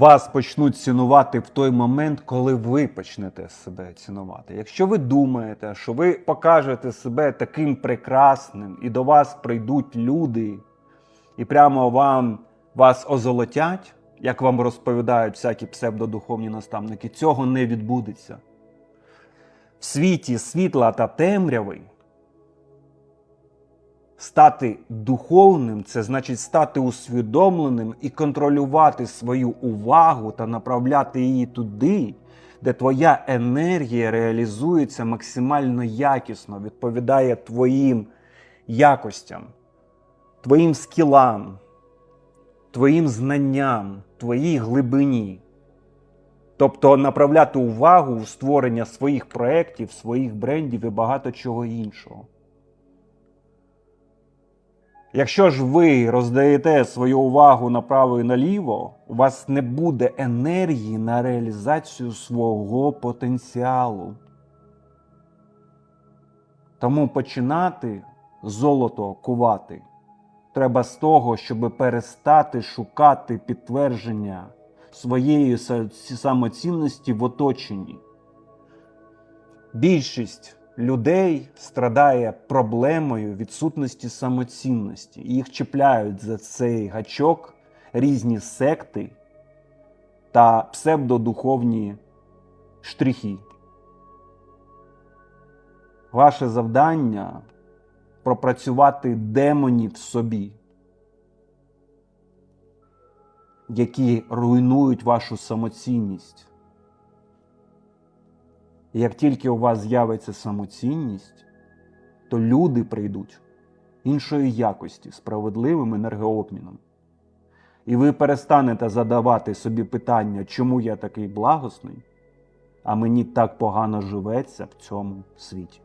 вас почнуть цінувати в той момент, коли ви почнете себе цінувати. Якщо ви думаєте, що ви покажете себе таким прекрасним, і до вас прийдуть люди, і прямо вам вас озолотять, як вам розповідають всякі псевдодуховні наставники, цього не відбудеться. В світі світла та темряви Стати духовним це значить стати усвідомленим і контролювати свою увагу та направляти її туди, де твоя енергія реалізується максимально якісно, відповідає твоїм якостям, твоїм скілам, твоїм знанням, твоїй глибині. Тобто направляти увагу у створення своїх проєктів, своїх брендів і багато чого іншого. Якщо ж ви роздаєте свою увагу направо і наліво, у вас не буде енергії на реалізацію свого потенціалу. Тому починати золото кувати треба з того, щоб перестати шукати підтвердження своєї самоцінності в оточенні. Більшість людей страдає проблемою відсутності самоцінності. І Їх чіпляють за цей гачок різні секти та псевдодуховні штрихи. Ваше завдання пропрацювати демонів в собі, які руйнують вашу самоцінність. Як тільки у вас з'явиться самоцінність, то люди прийдуть іншої якості, справедливим енергообміном. І ви перестанете задавати собі питання, чому я такий благосний, а мені так погано живеться в цьому світі.